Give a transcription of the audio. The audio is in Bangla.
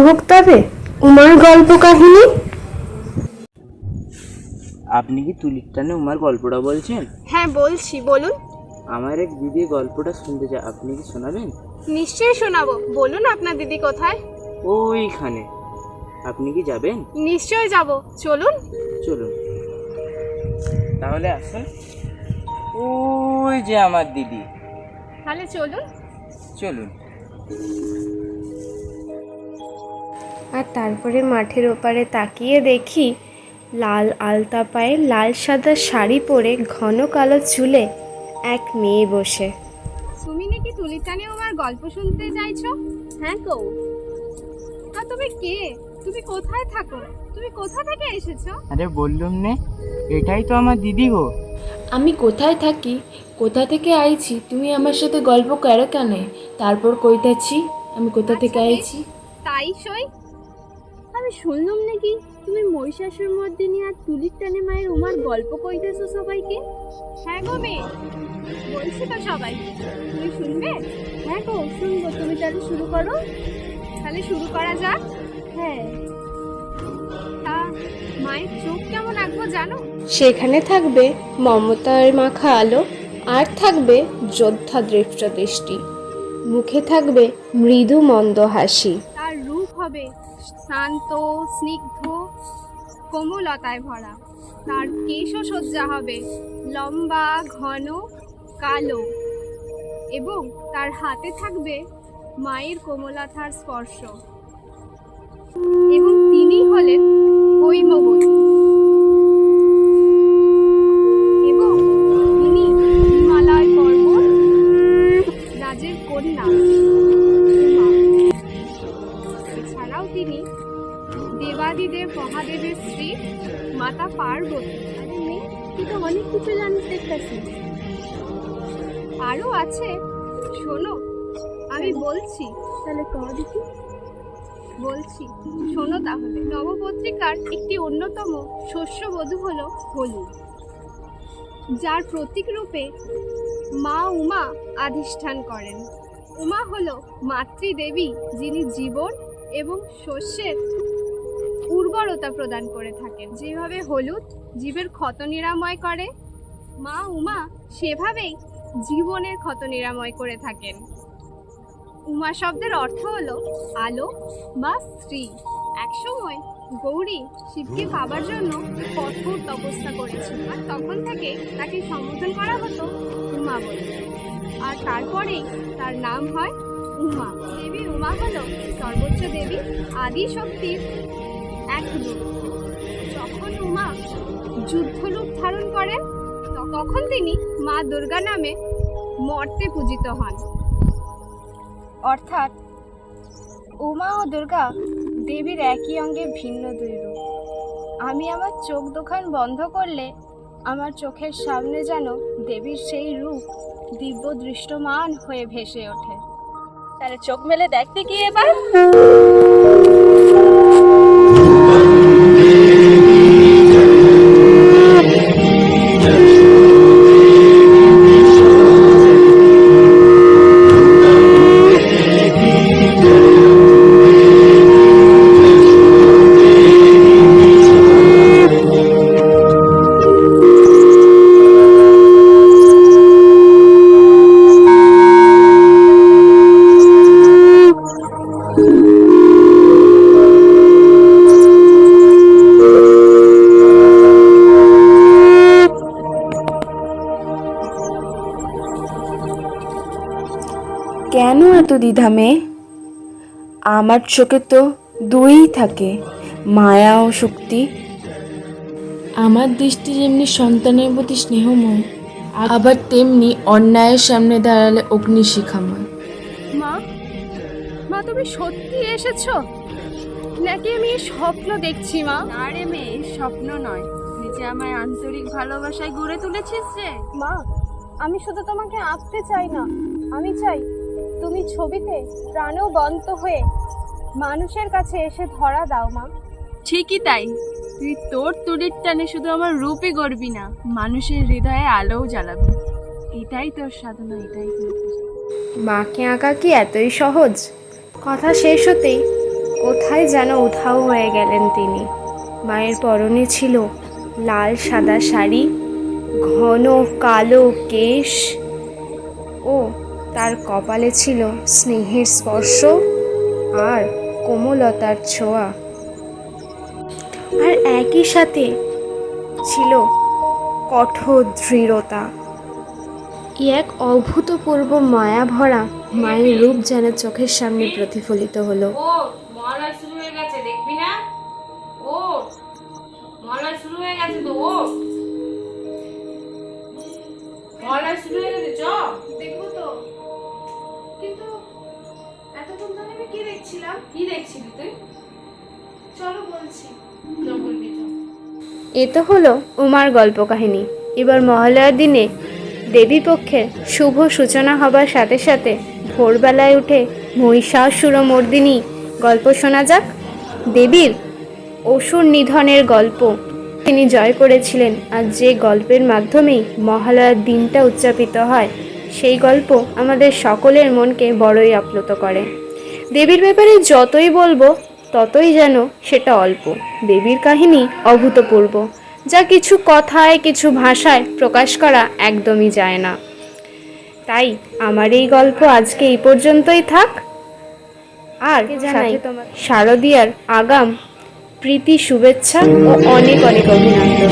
হোক তবে উমার গল্প কাহিনী। আপনি কি তুলির টানে উমার গল্পটা বলছেন? হ্যাঁ বলছি বলুন। আমার এক দিদি গল্পটা শুনতে চায় আপনি কি শোনাবেন? নিশ্চয়ই শোনাবো। বলুন আপনার দিদি কোথায়? ওইখানে। আপনি কি যাবেন? নিশ্চয়ই যাব। চলুন। চলুন। তাহলে আসুন। ওই যে আমার দিদি। তাহলে চলুন। চলুন। আর তারপরে মাঠের ওপারে তাকিয়ে দেখি লাল আলতা পায়ে লাল সাদা শাড়ি পরে ঘন কালো চুলে এক মেয়ে বসে। তুমি নাকি তুলির টানে আমার গল্প শুনতে চাইছো? হ্যাঁ কো আর তুমি কে? তুমি কোথায় থাকো? তুমি কোথা থেকে এসেছ? আরে বললুম নে এটাই তো আমার দিদি গো। আমি কোথায় থাকি? কোথা থেকে আইছি? তুমি আমার সাথে গল্প করো কেন? তারপর কইতাছি আমি কোথা থেকে আচ্ছা, আইছি? তাই সই। আমি শুনলাম নাকি তুমি মহিষাসুর মধ্যে নিয়ে আর তুলির টানে মায়ের উমার গল্প কইতেছো সবাইকে? হ্যাঁ গো মেয়ে বলছি তো সবাই তুমি শুনবে? হ্যাঁ গো শুনব। তুমি তাহলে শুরু করো। তাহলে শুরু করা যাক। হ্যাঁ। তা মায়ের চোখ কেমন আঁকবো জানো? সেখানে থাকবে মমতার মাখা আলো আর থাকবে যোদ্ধা দৃষ্ট দৃষ্টি মুখে থাকবে মৃদু মন্দ হাসি। তার রূপ হবে শান্ত স্নিগ্ধ, কোমলতায় ভরা। তার কেশসজ্জা হবে লম্বা, ঘন, কালো এবং তার হাতে থাকবে মায়ের কোমলতার স্পর্শ। এবং তিনি হলেন ওই হৈমবতী অনেক দেখতেছি। আরও আছে? শোনো আমি বলছি। তাহলে কহ দেখি? বলছি শোনো তাহলে নবপত্রিকার একটি অন্যতম শস্যবধূ হলো হলুদ যার প্রতীক রূপে মা উমা আধিষ্ঠান করেন। উমা হলো মাতৃদেবী যিনি জীবন এবং শস্যের উর্বরতা প্রদান করে থাকেন। যেভাবে হলুদ জীবের ক্ষত নিরাময় করে মা উমা সেভাবেই জীবনের ক্ষত নিরাময় করে থাকেন। উমা শব্দের অর্থ হলো আলো বা স্ত্রী। একসময় গৌরী শিবকে পাবার জন্য কঠোর তপস্যা করেছিল আর তখন থেকে তাকে সম্বোধন করা হতো উমা বলে। আর তারপরেই তার নাম হয় উমা। দেবী উমা হল সর্বোচ্চ দেবী আদি শক্তির এক রূপ যখন উমা যুদ্ধরূপ ধারণ করেন তখন তিনি মা দুর্গা নামে মর্তে পূজিত হন। অর্থাৎ উমা ও দুর্গা দেবীর একই অঙ্গে ভিন্ন দুই রূপ। আমি আমার চোখ দোকান বন্ধ করলে আমার চোখের সামনে যেন দেবীর সেই রূপ দিব্য দৃষ্টমান হয়ে ভেসে ওঠে। তাহলে চোখ মেলে দেখতে কি এবার? কেন এত দ্বিধা মেয়ে? আমার চোখে তো দুইই থাকে মায়া ও শক্তি। আমার দৃষ্টি যেমনি সন্তানের প্রতি স্নেহময় আবার তেমনি অন্যায়ের সামনে দাঁড়ালে অগ্নিশিখাময়। মা মা তুমি সত্যি এসেছ? নাকি আমি স্বপ্ন দেখছি মা? আরে মেয়ে স্বপ্ন নয়। নিজে আমায় আন্তরিক ভালোবাসায় গড়ে তুলেছিস যে মা আমি শুধু তোমাকে আঁকতে চাই না আমি চাই তুমি ছবিতে প্রাণবন্ত হয়ে মানুষের কাছে এসে ধরা দাও মা। ঠিকই তাই। তুই তোর তুলির টানে শুধু আমার রূপে গড়বি না মানুষের হৃদয়ে আলোও জ্বালাবি। এটাই তোর সাধনা এটাই মাকে আঁকা কি এতই সহজ? কথা শেষ হতেই কোথায় যেন উধাও হয়ে গেলেন তিনি। মায়ের পরনে ছিল লাল সাদা শাড়ি ঘন কালো কেশ। ও তার কপালে ছিল স্নেহের স্পর্শ আর কোমলতার ছোঁয়া। আর একই সাথে ছিল কঠোর দৃঢ়তা। ই এক অভূতপূর্ব মায়া ভরা মায়ের রূপ যেন চোখের সামনে প্রতিফলিত হলো। শুরু হয়ে গেছে দেখবি না? ও শুরু হয়ে গেছে তো ও। মহালয় শুরু হয়ে গেছে চ। কিন্তু এতক্ষণ ধরে আমি কি দেখছিলাম? কি দেখছিলি তুই? চলো বলছি। বলবি এ তো হলো উমার গল্প কাহিনী এবার মহালয়ার দিনে দেবীপক্ষের শুভ সূচনা হবার সাথে সাথে ভোরবেলায় উঠে মহিষাসুর মর্দিনী গল্প শোনা যাক। দেবীর অসুর নিধনের গল্প তিনি জয় করেছিলেন। আর যে গল্পের মাধ্যমেই মহালয়ার দিনটা উদযাপিত হয় সেই গল্প আমাদের সকলের মনকে বড়ই আপ্লুত করে। দেবীর ব্যাপারে যতই বলব ততই যেন সেটা অল্প। দেবীর কাহিনী অভূতপূর্ব যা কিছু কথায় কিছু ভাষায় প্রকাশ করা একদমই যায় না। তাই আমার এই গল্প আজকে এই পর্যন্তই থাক। আর জানাই? শারদিয়ার আগাম প্রীতি শুভেচ্ছা ও অনেক অনেক অভিনন্দন।